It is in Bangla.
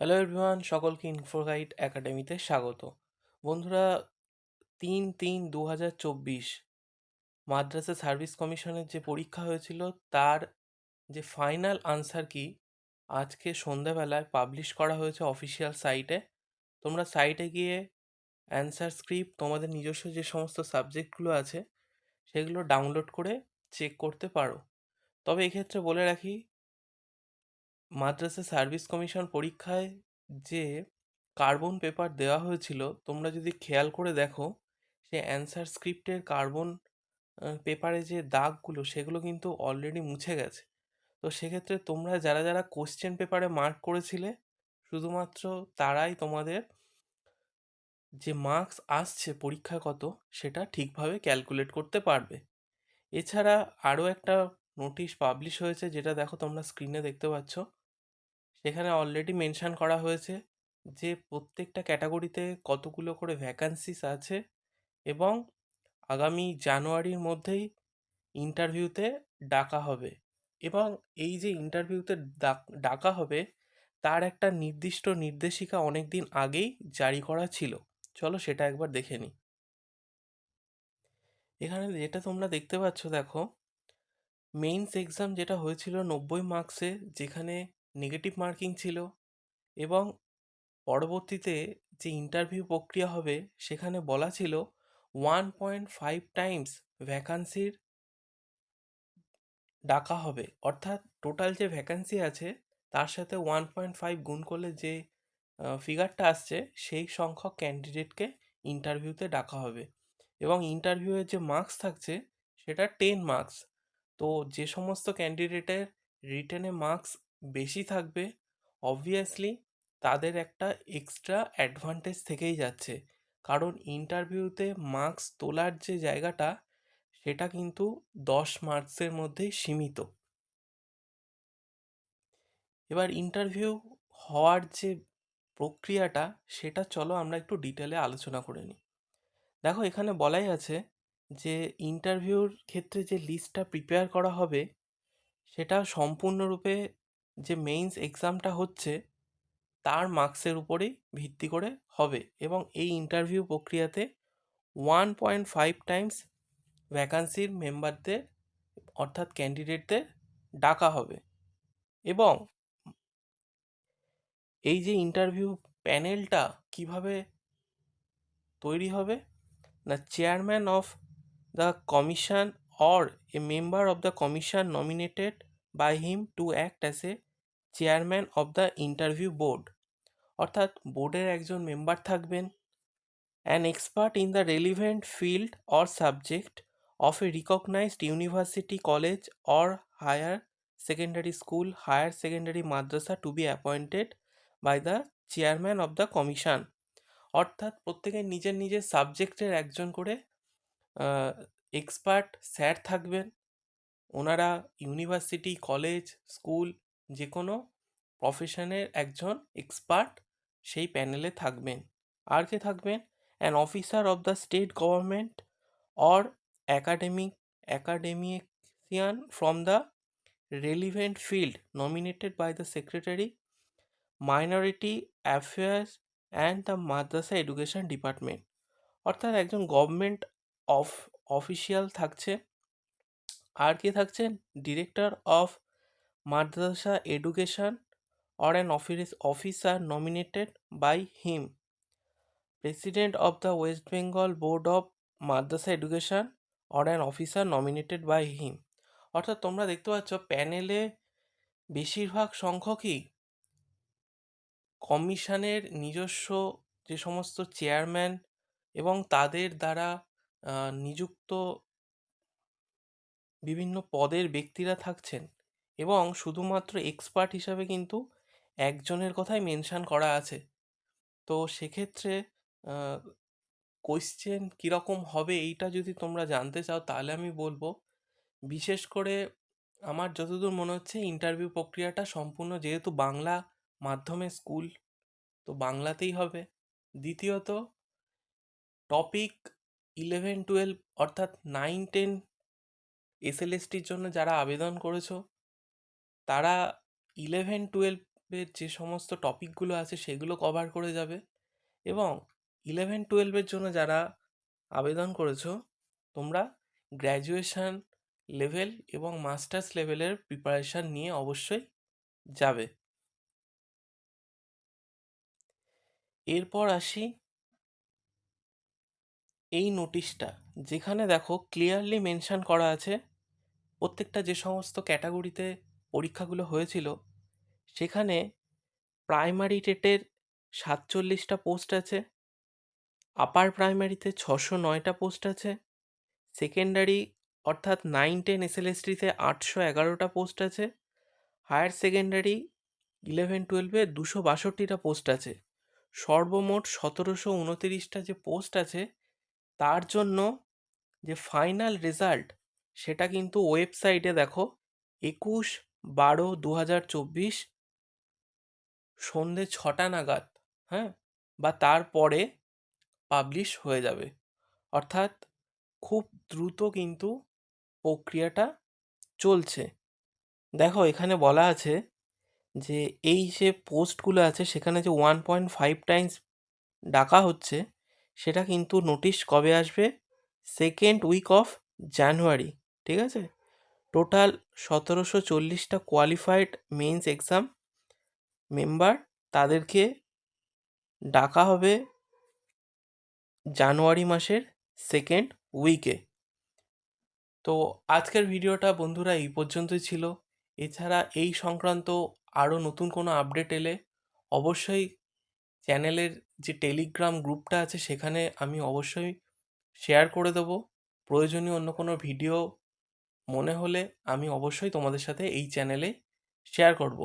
হ্যালো এভরিওয়ান সকলকে ইনফোগাইট একাডেমিতে স্বাগত। বন্ধুরা, তিন তিন দু হাজার চব্বিশ মাদ্রাসা সার্ভিস কমিশনের যে পরীক্ষা হয়েছিল, তার যে ফাইনাল আনসার কি, আজকে সন্ধ্যাবেলায় পাবলিশ করা হয়েছে অফিসিয়াল সাইটে। তোমরা সাইটে গিয়ে অ্যান্সার স্ক্রিপ্ট, তোমাদের নিজস্ব যে সমস্ত সাবজেক্টগুলো আছে, সেগুলো ডাউনলোড করে চেক করতে পারো। তবে এক্ষেত্রে বলে রাখি মাদ্রাসা সার্ভিস কমিশন পরীক্ষায় যে কার্বন পেপার দেওয়া হয়েছিল, তোমরা যদি খেয়াল করে দেখো, সে অ্যান্সার স্ক্রিপ্টের কার্বন পেপারে যে দাগগুলো, সেগুলো কিন্তু অলরেডি মুছে গেছে। তো সেক্ষেত্রে তোমরা যারা যারা কোশ্চেন পেপারে মার্ক করেছিলে, শুধুমাত্র তারাই তোমাদের যে মার্কস আসছে পরীক্ষা কত, সেটা ঠিকভাবে ক্যালকুলেট করতে পারবে। এছাড়া আরও একটা নোটিশ পাবলিশ হয়েছে, যেটা দেখো তোমরা স্ক্রিনে দেখতে পাচ্ছ। সেখানে অলরেডি মেনশান করা হয়েছে যে, প্রত্যেকটা ক্যাটাগরিতে কতগুলো করে ভ্যাকান্সিস আছে এবং আগামী জানুয়ারির মধ্যেই ইন্টারভিউতে ডাকা হবে এবং এই যে ইন্টারভিউতে ডাকা হবে, তার একটা নির্দিষ্ট নির্দেশিকা অনেক দিন আগেই জারি করা ছিল। চলো সেটা একবার দেখে নিই। এখানে যেটা তোমরা দেখতে পাচ্ছ, দেখো মেইনস এক্সাম যেটা হয়েছিল নব্বই মার্কসে যেখানে নেগেটিভ মার্কিং ছিল এবং পরবর্তীতে যে ইন্টারভিউ প্রক্রিয়া হবে সেখানে বলা ছিল ওয়ান পয়েন্ট ফাইভ টাইমস ভ্যাকান্সির ডাকা হবে। অর্থাৎ টোটাল যে ভ্যাকান্সি আছে তার সাথে ওয়ান পয়েন্ট ফাইভ গুণ করলে যে ফিগারটা আসছে সেই সংখ্যক ক্যান্ডিডেটকে ইন্টারভিউতে ডাকা হবে এবং ইন্টারভিউয়ের যে মার্কস থাকছে সেটা টেন মার্কস তো যে সমস্ত ক্যান্ডিডেটের রিটেনে মার্কস বেশি থাকবে। অবভিয়াসলি তাদের একটা এক্সট্রা অ্যাডভান্টেজ থেকেই যাচ্ছে। কারণ ইন্টারভিউতে মার্কস তোলার যে জায়গাটা, সেটা কিন্তু দশ মার্কসের মধ্যেই সীমিত। এবার ইন্টারভিউ হওয়ার যে প্রক্রিয়াটা, সেটা চলো আমরা একটু ডিটেলে আলোচনা করে নিই। দেখো, এখানে বলাই আছে যে ইন্টারভিউর ক্ষেত্রে যে লিস্টটা প্রিপেয়ার করা হবে, সেটা সম্পূর্ণরূপে যে মেইনস এক্সামটা হচ্ছে, তার মার্কসের উপরেই ভিত্তি করে হবে এবং এই ইন্টারভিউ প্রক্রিয়াতে ওয়ান পয়েন্ট ফাইভ টাইমস ভ্যাকান্সির মেম্বারদের অর্থাৎ ক্যান্ডিডেটদের ডাকা হবে এবং এই যে ইন্টারভিউ প্যানেলটা কীভাবে তৈরি হবে না chairman of the commission or a member of the commission nominated by him to act as a chairman of the interview board. অর্থাৎ বোর্ডের একজন মেম্বার থাকবেন। An expert in the relevant field or subject of a recognised university college or higher secondary school higher secondary madrasa to be appointed by the chairman of the commission অর্থাৎ প্রত্যেকের নিজের নিজের সাবজেক্টের একজন করে এক্সপার্ট স্যার থাকবেন। ওনারা ইউনিভার্সিটি কলেজ স্কুল যে কোনো প্রফেশনের একজন এক্সপার্ট সেই প্যানেলে থাকবেন। আর কে থাকবেন? An officer of the state government or academic academician from the relevant field nominated by the secretary minority affairs and the madrasa education department অর্থাৎ একজন গভর্নমেন্ট অফ অফিসিয়াল থাকছে। আর কে থাকছেন? Director of madrasa education or an office officer nominated by him president of the West Bengal board of madrasa education or an officer nominated by him অর্থাৎ তোমরা দেখতে পাচ্ছ প্যানেলে বেশিরভাগ সংখ্যকই কমিশনের নিজস্ব যে সমস্ত চেয়ারম্যান এবং তাদের দ্বারা নিযুক্ত বিভিন্ন পদের ব্যক্তিরা থাকছেন। এবং শুধুমাত্র এক্সপার্ট হিসাবে কিন্তু একজনের কথাই মেনশান করা আছে। তো সেক্ষেত্রে কোয়েশ্চেন কীরকম হবে এইটা যদি তোমরা জানতে চাও, তাহলে আমি বলব, বিশেষ করে আমার যতদূর মনে হচ্ছে ইন্টারভিউ প্রক্রিয়াটা সম্পূর্ণ যেহেতু বাংলা মাধ্যমে স্কুল তো বাংলাতেই হবে। দ্বিতীয়ত টপিক ইলেভেন টুয়েলভ অর্থাৎ নাইন টেন এসএলএসটির জন্য যারা আবেদন করেছ তারা ইলেভেন টুয়েলভের যে সমস্ত টপিকগুলো আছে সেগুলো কভার করে যাবে এবং ইলেভেন টুয়েলভের জন্য যারা আবেদন করেছ, তোমরা গ্র্যাজুয়েশন লেভেল এবং মাস্টার্স লেভেলের প্রিপারেশান নিয়ে অবশ্যই যাবে। এরপর আসি এই নোটিশটা যেখানে দেখো ক্লিয়ারলি মেনশান করা আছে, প্রত্যেকটা যে সমস্ত ক্যাটাগরিতে পরীক্ষাগুলো হয়েছিল, সেখানে প্রাইমারি টেটের সাতচল্লিশটা পোস্ট আছে আপার প্রাইমারিতে ছশো নয়টা পোস্ট আছে সেকেন্ডারি অর্থাৎ নাইন টেন এসএলএসটিতে আটশো এগারোটা পোস্ট আছে হায়ার সেকেন্ডারি ইলেভেন টুয়েলভে দুশো বাষট্টিটা পোস্ট আছে। সর্বমোট সতেরোশো উনতিরিশটা যে পোস্ট আছে, তার জন্য যে ফাইনাল রেজাল্ট সেটা কিন্তু ওয়েবসাইটে দেখো, একুশ বারো দু হাজার চব্বিশ, সন্ধে ছটা নাগাদ হ্যাঁ? বা তারপরে পাবলিশ হয়ে যাবে। অর্থাৎ খুব দ্রুত কিন্তু প্রক্রিয়াটা চলছে। দেখো, এখানে বলা আছে যে, এই যে পোস্টগুলো আছে, সেখানে যে ওয়ান পয়েন্ট ফাইভ টাইমস ডাকা হচ্ছে, সেটা কিন্তু নোটিশ কবে আসবে? সেকেন্ড উইক অফ জানুয়ারি, ঠিক আছে? টোটাল সতেরোশো চল্লিশটা কোয়ালিফাইড মেন্স এক্সাম মেম্বার তাদেরকে ডাকা হবে জানুয়ারি মাসের সেকেন্ড উইকে তো আজকের ভিডিওটা বন্ধুরা এই পর্যন্তই ছিল। এছাড়া এই সংক্রান্ত আরও নতুন কোনো আপডেট এলে অবশ্যই চ্যানেলের যে টেলিগ্রাম গ্রুপটা আছে সেখানে আমি অবশ্যই শেয়ার করে দেবো। প্রয়োজনীয় অন্য কোনো ভিডিও মনে হলে আমি অবশ্যই তোমাদের সাথে এই চ্যানেলে শেয়ার করব।